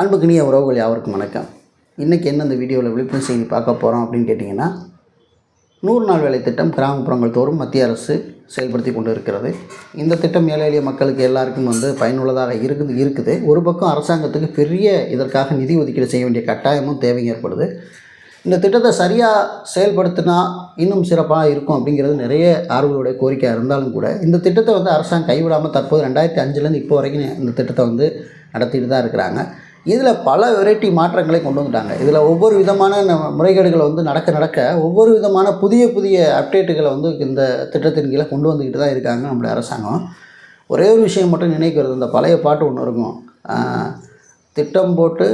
அன்புக்கினிய உறவுகள் யாவருக்கும் வணக்கம். இன்றைக்கி என்ன இந்த வீடியோவில் விழிப்புணர்வு செய்தி பார்க்க போகிறோம் அப்படின்னு கேட்டிங்கன்னா நூறு நாள் வேலை திட்டம் கிராமப்புறங்கள் தோறும் மத்திய அரசு செயல்படுத்தி கொண்டு இருக்கிறது இந்த திட்டம் ஏழை எளிய மக்களுக்கு எல்லாருக்கும் வந்து பயனுள்ளதாக இருக்குது இருக்குது. ஒரு பக்கம் அரசாங்கத்துக்கு பெரிய இதற்காக நிதி ஒதுக்கீடு செய்ய வேண்டிய கட்டாயமும் தேவை ஏற்படுது. இந்த திட்டத்தை சரியாக செயல்படுத்தினா இன்னும் சிறப்பாக இருக்கும் அப்படிங்கிறது நிறைய ஆர்வலுடைய கோரிக்கையாக இருந்தாலும் கூட இந்த திட்டத்தை வந்து அரசாங்கம் கைவிடாமல் தற்போது ரெண்டாயிரத்தி அஞ்சுலேருந்து இப்போ வரைக்கும் இந்த திட்டத்தை வந்து நடத்திட்டு தான் இருக்கிறாங்க. இதில் பல வெரைட்டி மாற்றங்களை கொண்டு வந்துட்டாங்க. இதில் ஒவ்வொரு விதமான முறைகேடுகள் வந்து நடக்க நடக்க ஒவ்வொரு விதமான புதிய புதிய அப்டேட்டுகளை வந்து இந்த திட்டத்தின் கீழே கொண்டு வந்துக்கிட்டு தான் இருக்காங்க நம்மளுடைய அரசாங்கம். ஒரே ஒரு விஷயம் மட்டும் நினைக்கிறது இந்த பழைய பாட்டு ஒன்று இருக்கும். திட்டம் போட்டு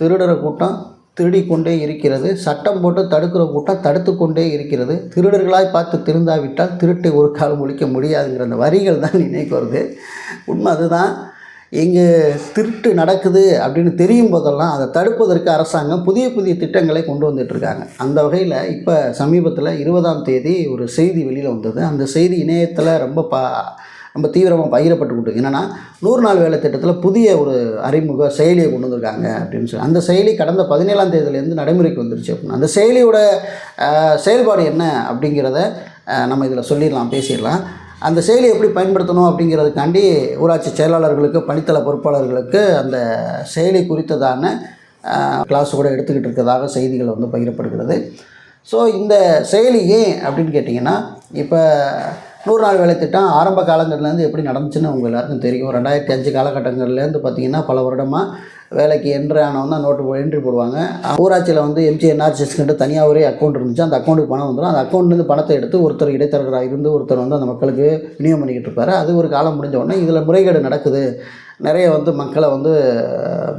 திருடுற கூட்டம் திருடிக்கொண்டே இருக்கிறது சட்டம் போட்டு தடுக்கிற கூட்டம் தடுத்து கொண்டே இருக்கிறது திருடர்களாய் பார்த்து திருந்தாவிட்டால் திருட்டை ஒரு காலம் ஒழிக்க முடியாதுங்கிற அந்த வரிகள் தான் நினைக்கு வருது உண்மை அதுதான். இங்கே திருட்டு நடக்குது அப்படின்னு தெரியும் போதெல்லாம் அதை தடுப்பதற்கு அரசாங்கம் புதிய புதிய திட்டங்களை கொண்டு வந்துட்டுருக்காங்க. அந்த வகையில் இப்போ சமீபத்தில் இருபதாம் தேதி ஒரு செய்தி வெளியில் வந்தது. அந்த செய்தி இணையத்தில் ரொம்ப பா ரொம்ப தீவிரமாக பகிரப்பட்டு கொண்டு என்னென்னா நூறு நாள் வேலை திட்டத்தில் புதிய ஒரு அறிமுக செயலியை கொண்டு வந்திருக்காங்க அப்படின்னு சொல்லி. அந்த செயலி கடந்த பதினேழாம் தேதியிலேருந்து நடைமுறைக்கு வந்துருச்சு அப்படின்னு. அந்த செயலியோட செயல்பாடு என்ன அப்படிங்கிறத நம்ம இதில் சொல்லிடலாம் பேசிடலாம். அந்த செயலி எப்படி பயன்படுத்தணும் அப்படிங்கிறதுக்காண்டி ஊராட்சி செயலாளர்களுக்கு பணித்தள பொறுப்பாளர்களுக்கு அந்த செயலி குறித்ததான கிளாஸ் கூட எடுத்துக்கிட்டு இருக்கிறதாக செய்திகள் வந்து பகிரப்படுகிறது. ஸோ இந்த செயலி ஏன் அப்படின்னு கேட்டிங்கன்னா இப்போ நூறு நாள் வேலை திட்டம் ஆரம்ப காலங்கள்லேருந்து எப்படி நடந்துச்சுன்னு உங்கள் எல்லாருக்கும் தெரியும் ரெண்டாயிரத்தி அஞ்சு காலகட்டங்கள்லேருந்து பார்த்திங்கன்னா பல வருடமாக வேலைக்கு என்ட்ரி ஆனவங்க நோட்டு என்ட்ரி போடுவாங்க. ஊராட்சியில் வந்து எம்ஜி என்ஆர்சிஎஸ்கிட்ட தனியாக ஒரே அக்கௌண்ட் இருந்துச்சு. அந்த அக்கௌண்ட்டுக்கு பணம் வந்துடும் அந்த அக்கௌண்ட்லேருந்து பணத்தை எடுத்து ஒருத்தர் இடைத்தரகராக இருந்து ஒருத்தர் வந்து அந்த மக்களுக்கு விநியோகம் பண்ணிக்கிட்டு இருப்பாரு. அது ஒரு காலம் முடிஞ்ச உடனே இதில் முறைகேடு நடக்குது. நிறைய வந்து மக்களை வந்து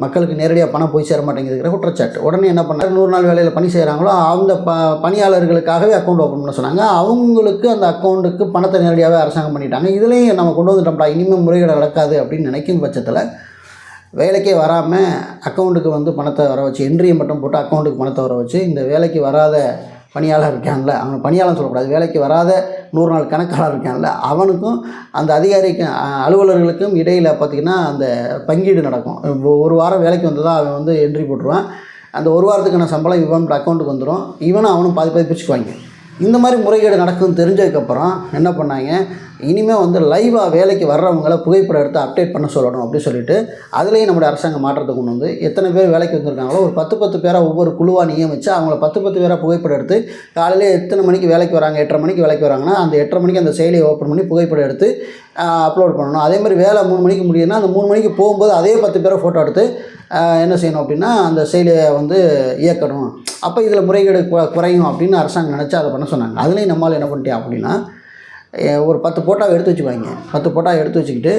மக்களுக்கு நேரடியாக பணம் போய் சேர மாட்டேங்குதுங்கிற குற்றச்சாட்டு. உடனே என்ன பண்ணாரு? நூறு நாள் வேலையில் பணி செய்கிறாங்களோ அந்த ப பணியாளர்களுக்காகவே அக்கௌண்ட் ஓப்பன் பண்ண சொன்னாங்க. அவங்களுக்கு அந்த அக்கௌண்ட்டுக்கு பணத்தை நேரடியாகவே அரசாங்கம் பண்ணிட்டாங்க. இதுலேயும் நம்ம கொண்டு வந்துட்டோம்டா இனிமேல் முறைகேடு நடக்காது அப்படின்னு நினைக்கும் பட்சத்தில் வேலைக்கே வராமல் அக்கௌண்ட்டுக்கு வந்து பணத்தை வர வச்சு என்ட்ரியை மட்டும் போட்டு அக்கௌண்ட்டுக்கு பணத்தை வர வச்சு இந்த வேலைக்கு வராத பணியாளர் இருக்கான்ல அவன் பணியாளர் சொல்லக்கூடாது வேலைக்கு வராத நூறு நாள் கணக்காளர் இருக்கான்ல அவனுக்கும் அந்த அதிகாரிக்கும் அலுவலர்களுக்கும் இடையில் பார்த்திங்கன்னா அந்த பங்கீடு நடக்கும். ஒரு வாரம் வேலைக்கு வந்ததா அவன் வந்து என்ட்ரி போட்டுருவான். அந்த ஒரு வாரத்துக்கான சம்பளம் இவன் அக்கௌண்ட்டுக்கு வந்துடும் இவனும் அவனும் பாதி பாதி பிரிச்சுக்குவாங்க. இந்த மாதிரி முறைகேடு நடக்கும்னு தெரிஞ்சதுக்கப்புறம் என்ன பண்ணாங்க? இனிமேல் வந்து லைவாக வேலைக்கு வர்றவங்கள புகைப்படம் எடுத்து அப்டேட் பண்ண சொல்லணும் அப்படின்னு சொல்லிட்டு அதுலேயும் நம்முடைய அரசாங்கம் மாற்றத்தை கொண்டு வந்து எத்தனை பேர் வேலைக்கு வந்திருக்காங்களோ ஒரு பத்து பத்து பேராக ஒவ்வொரு குழுவாக நியமித்து அவங்கள பத்து பத்து பேராக புகைப்படம் எடுத்து காலையில் எத்தனை மணிக்கு வேலைக்கு வராங்க எட்டரை மணிக்கு வேலைக்கு வராங்கன்னா அந்த எட்டரை மணிக்கு அந்த செயலியை ஓப்பன் பண்ணி புகைப்படம் எடுத்து அப்லோட் பண்ணணும். அதே மாதிரி வேலை மூணு மணிக்கு முடியுதுன்னா அந்த மூணு மணிக்கு போகும்போது அதே பத்து பேரை ஃபோட்டோ எடுத்து என்ன செய்யணும் அப்படின்னா அந்த செயலியை வந்து இயக்கணும். அப்போ இதில் முறைகேடு குறையும் அப்படின்னு அரசாங்கம் நினச்சி அதை பண்ண சொன்னாங்க. அதுலேயும் நம்மளால் என்ன பண்ணிட்டேன் அப்படின்னா ஒரு பத்து போட்டோவை எடுத்து வச்சுக்குவாங்க. பத்து போட்டோ எடுத்து வச்சுக்கிட்டு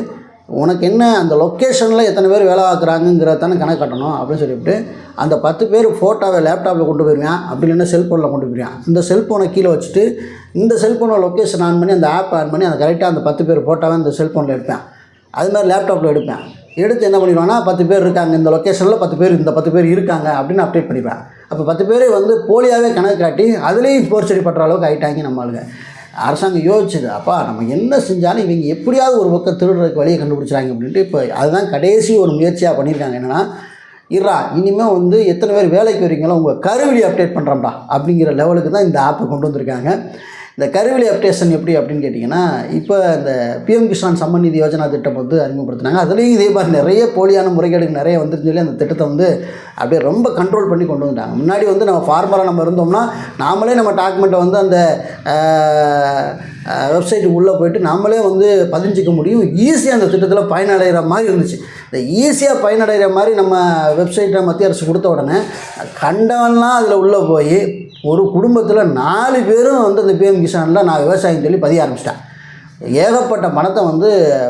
உனக்கு என்ன அந்த லொக்கேஷனில் எத்தனை பேர் வேலை பார்க்குறாங்கங்கிறத தானே கணக்கு கட்டணும் அப்படின்னு சொல்லிவிட்டு அந்த பத்து பேர் ஃபோட்டோவை லேப்டாப்பில் கொண்டு போயிருவேன் அப்படி இல்லைன்னா செல்ஃபோனில் கொண்டு போயிருவேன் இந்த செல்ஃபோனை கீழே வச்சுட்டு இந்த செல்ஃபோனை லொக்கேஷன் ஆன் பண்ணி அந்த ஆப் ஆன் பண்ணி அந்த கரெக்டாக அந்த பத்து பேர் ஃபோட்டோவை அந்த செல்ஃபோனில் எடுப்பேன். அது மாதிரி லேப்டாப்பில் எடுப்பேன். எடுத்து என்ன பண்ணிடுவான்னா பத்து பேர் இருக்காங்க இந்த லொக்கேஷனில் பத்து பேர் இந்த பத்து பேர் இருக்காங்க அப்படின்னு அப்டேட் பண்ணிப்பேன் அப்போ பத்து பேர் வந்து போலியாகவே கணக்கு காட்டி அதுலேயும் போர்ச்சடி பட்டுற அளவுக்கு ஆகிட்டாங்க நம்மளுக்கு அரசாங்கம் யோசிச்சுது அப்பா நம்ம என்ன செஞ்சாலும் இவங்க எப்படியாவது ஒரு பக்கம் திருடுறதுக்கு வழியை கண்டுபிடிச்சாங்க அப்படின்ட்டு இப்போ அதுதான் கடைசி ஒரு முயற்சியாக பண்ணியிருக்காங்க. என்னென்னா இறா இனிமேல் வந்து எத்தனை பேர் வேலைக்கு வரீங்களோ உங்கள் கருவிடி அப்டேட் பண்ணுறோம்டா அப்படிங்கிற லெவலுக்கு தான் இந்த ஆப்பை கொண்டு வந்திருக்காங்க. இந்த கருவிலி அப்டேஷன் எப்படி அப்படின்னு கேட்டிங்கன்னா இப்போ இந்த பிஎம் கிஷான் சம்மன் நிதி யோஜனா திட்டம் வந்து அறிமுகப்படுத்தினாங்க. அதுலேயும் இதே மாதிரி நிறைய போலியான முறைகேடுகள் நிறைய வந்துருன்னு சொல்லி அந்த திட்டத்தை வந்து அப்படியே ரொம்ப கண்ட்ரோல் பண்ணி கொண்டு வந்துட்டாங்க. முன்னாடி வந்து நம்ம ஃபார்மராக நம்ம இருந்தோம்னா நாமளே நம்ம டாக்குமெண்ட்டை வந்து அந்த வெப்சைட்டுக்கு உள்ளே போயிட்டு நாமளே வந்து பதிஞ்சிக்க முடியும். ஈஸியாக அந்த திட்டத்தில் பயனடைகிற மாதிரி இருந்துச்சு. இந்த ஈஸியாக பயனடைகிற மாதிரி நம்ம வெப்சைட்டை மத்திய அரசு கொடுத்த உடனே கண்டவன்லாம் அதில் உள்ளே போய் ஒரு குடும்பத்தில் நாலு பேரும் வந்து அந்த பிஎம் கிசானில் நான் விவசாயம் சொல்லி பதிய ஆரம்பிச்சிட்டேன். ஏகப்பட்ட பணத்தை வந்து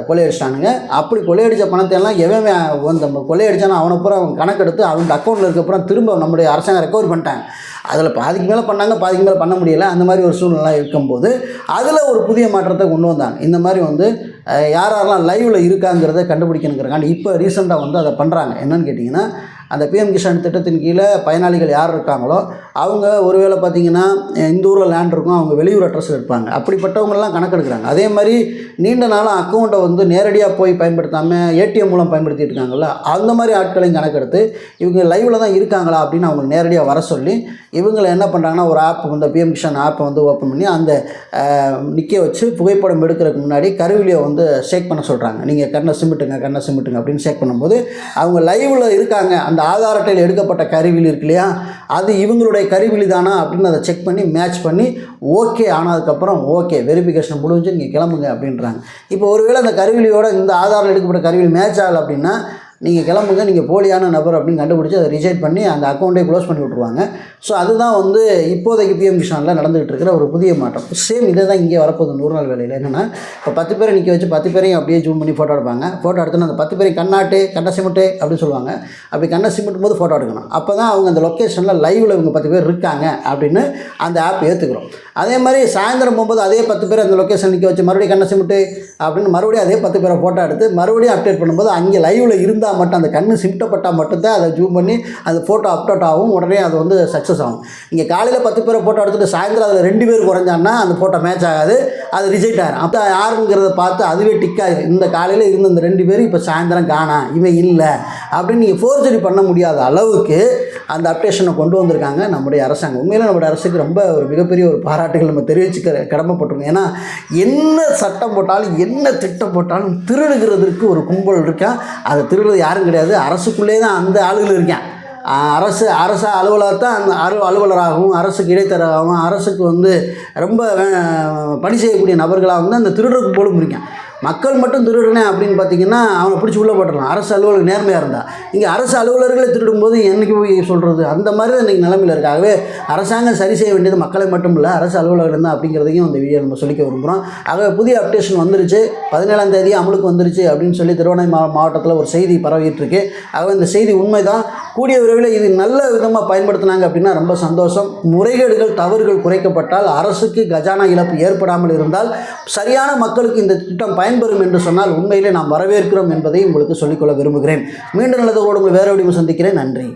கொள்ளையடிச்சிட்டானுங்க. அப்படி கொள்ளையடித்த பணத்தை எல்லாம் எவன் வந்து கொள்ளையடிச்சானோ அவனை பூரா அவன் கணக்கெடுத்து அவங்க அக்கௌண்ட்டில் இருக்கப்புறம் திரும்ப நம்முடைய அரசாங்கம் ரெக்கவர் பண்ணிட்டாங்க. அதில் பாதிக்கு மேலே பண்ணாங்க பாதிக்கு மேலே பண்ண முடியலை. அந்த மாதிரி ஒரு சூழ்நிலை இருக்கும்போது அதில் ஒரு புதிய மாற்றத்தை கொண்டு வந்தாங்க இந்த மாதிரி வந்து யார் யாரெல்லாம் லைவில் இருக்காங்கிறத கண்டுபிடிக்கணுங்கிறக்காண்டி இப்போ ரீசெண்டாக வந்து அதை பண்ணுறாங்க என்னென்னு கேட்டிங்கன்னா அந்த பிஎம் கிஷான் திட்டத்தின் கீழே பயனாளிகள் யார் இருக்காங்களோ அவங்க ஒருவேளை பார்த்தீங்கன்னா இந்த ஊரில் லேண்ட் இருக்கும் அவங்க வெளியூர் அட்ரஸில் இருப்பாங்க அப்படிப்பட்டவங்கெல்லாம் கணக்கெடுக்கிறாங்க. அதே மாதிரி நீண்ட நாளாக அக்கௌண்ட்டை வந்து நேரடியாக போய் பயன்படுத்தாமல் ஏடிஎம் மூலம் பயன்படுத்திட்டு இருக்காங்கல்ல அந்த மாதிரி ஆட்களையும் கணக்கெடுத்து இவங்க லைவில் தான் இருக்காங்களா அப்படின்னு அவங்க நேரடியாக வர சொல்லி இவங்களை என்ன பண்ணுறாங்கன்னா ஒரு ஆப் இந்த பிஎம் கிஷான் ஆப்பை வந்து ஓப்பன் பண்ணி அந்த நிற்க வச்சு புகைப்படம் எடுக்கிறதுக்கு முன்னாடி கருவிலியை வந்து ஷேக் பண்ண சொல்கிறாங்க நீங்கள் கண்ணை சிமிட்டுங்க கண்ணை சிமிட்டுங்க அப்படின்னு ஷேக் பண்ணும்போது அவங்க லைவில் இருக்காங்க. அந்த ஆதார் அட்டையில் எடுக்கப்பட்ட கருவியில் இருக்கு இல்லையா? அது இவங்களுடைய கருவிலி தானா அப்படின்னு அதை செக் பண்ணி மேட்ச் பண்ணி ஓகே ஆனதுக்கப்புறம் ஓகே வெரிஃபிகேஷன் முடிஞ்சு நீங்கள் கிளம்புங்க அப்படின்றாங்க. இப்போ ஒருவேளை அந்த கருவிலியோட இந்த ஆதாரில் எடுக்கப்பட்ட கருவியில் மேட்ச் ஆகலை அப்படின்னா நீங்கள் கிளம்புங்க நீங்கள் போலியான நபர் அப்படின்னு கண்டுபிடிச்சி அதை ரிஜெக்ட் பண்ணி அந்த அக்கௌண்ட்டை க்ளோஸ் பண்ணி விட்ருவாங்க ஸோ அதுதான் வந்து இப்போதைக்கு பிஎம் கிஷானில் நடந்துகிட்டு இருக்கிற ஒரு புதிய மாற்றம். சேம் இதே தான் இங்கே வரப்போகுது நூறு நாள் வேலையில். என்னென்னா இப்போ பத்து பேரை நிற்க வச்சு பத்து பேரையும் அப்படியே ஜூம் பண்ணி ஃபோட்டோ எடுப்பாங்க. ஃபோட்டோ எடுத்தோன்னா அந்த பத்து பேரையும் கண்ணாட்டு கண்ணை சிமிட்டு அப்படின்னு சொல்லுவாங்க. அப்படி கண்ணை சிமிட்டும் போது ஃபோட்டோ எடுக்கணும். அப்போ தான் அவங்க அந்த லொக்கேஷனில் லைவில் இவங்க பத்து பேர் இருக்காங்க அப்படின்னு அந்த ஆப் ஏற்றுக்கிறோம் அதே மாதிரி சாயந்தரம் போகும்போது அதே பத்து பேர் அந்த லொக்கேஷன் நிற்க வச்சு மறுபடியும் கண்ணை சிமிட்டு அப்படின்னு மறுபடியும் அதே பத்து பேரை ஃபோட்டோ எடுத்து மறுபடியும் அப்டேட் பண்ணும்போது அங்கே லைவில் இருந்தால் மட்டும் அந்த கண்ணு சிமிட்டப்பட்டால் மட்டும்தான் அதை ஜூம் பண்ணி அந்த ஃபோட்டோ அப்டேட் ஆகும் உடனே அது வந்து சக்ஸஸ் ஆகும். இங்கே காலையில் பத்து பேரை ஃபோட்டோ எடுத்துகிட்டு சாயந்தரம் அதில் ரெண்டு பேர் குறைஞ்சான்னா அந்த ஃபோட்டோ மேட்ச் ஆகாது அது ரிஜெக்ட் ஆகிடும் அப்போ யாருங்கிறத பார்த்து அதுவே டிக் ஆகுது. இந்த காலையில் இருந்த இந்த ரெண்டு பேரும் இப்போ சாயந்தரம் காணா இவன் இல்லை. அப்படின்னு நீங்கள் ஃபோர்ஜரி பண்ண முடியாத அளவுக்கு அந்த அப்டேஷனை கொண்டு வந்திருக்காங்க நம்முடைய அரசாங்கம். உண்மையில் நம்முடைய அரசுக்கு ரொம்ப ஒரு மிகப்பெரிய ஒரு பாராட்டுகள் நம்ம தெரிவிச்சுக்க கடமைப்பட்டிருக்கோம். ஏன்னா என்ன சட்டம் போட்டாலும் என்ன திட்டம் போட்டாலும் திருடுகிறதுக்கு ஒரு கும்பல் இருக்கா? அதை திருடுறது யாரும் கிடையாது. அரசுக்குள்ளே தான் அந்த ஆளுகள் இருக்கேன் அரசு அரசு அலுவலர் தான் அந்த அரு அலுவலராகவும் அரசுக்கு இடைத்தரகாகவும் அரசுக்கு வந்து ரொம்ப வே- பணி செய்யக்கூடிய நபர்களாக வந்து அந்த திருடருக்கு போலும் இருக்கேன் மக்கள் மட்டும் திருடுனேன் அப்படின்னு பார்த்தீங்கன்னா அவனை பிடிச்சி உள்ளே போட்டுடலாம். அரசு அலுவலர் நேர்மையாக இருந்தால் இங்கே அரசு அலுவலர்களை திருடும்போது என்றைக்கு போய் சொல்கிறது அந்த மாதிரி தான் இன்றைக்கி நிலமையில் இருக்காகவே அரசாங்கம் சரி செய்ய வேண்டியது மக்களை மட்டும் இல்லை அரசு அலுவலர்கள் தான் அப்படிங்கிறதையும் அந்த வீடியோ நம்ம சொல்லிக்க விரும்புகிறோம் ஆகவே புதிய அப்டேஷன் வந்துருச்சு. பதினேழாம் தேதி அமலுக்கு வந்துருச்சு அப்படின்னு சொல்லி திருவண்ணாமலை மாவட்டத்தில் ஒரு செய்தி பரவிட்டு இருக்கு. ஆகவே இந்த செய்தி உண்மைதான். கூடிய விரைவில் இது நல்ல விதமாக பயன்படுத்தினாங்க அப்படின்னா ரொம்ப சந்தோஷம். முறைகேடுகள் தவறுகள் குறைக்கப்பட்டால் அரசுக்கு கஜானா இழப்பு ஏற்படாமல் இருந்தால் சரியான மக்களுக்கு இந்த திட்டம் பயன்பெறும் என்று சொன்னால் உண்மையிலே நாம் வரவேற்கிறோம் என்பதை உங்களுக்கு சொல்லிக்கொள்ள விரும்புகிறேன். மீண்டும் நல்லதோடு உங்கள் வேறு வடிவம் சந்திக்கிறேன். நன்றி.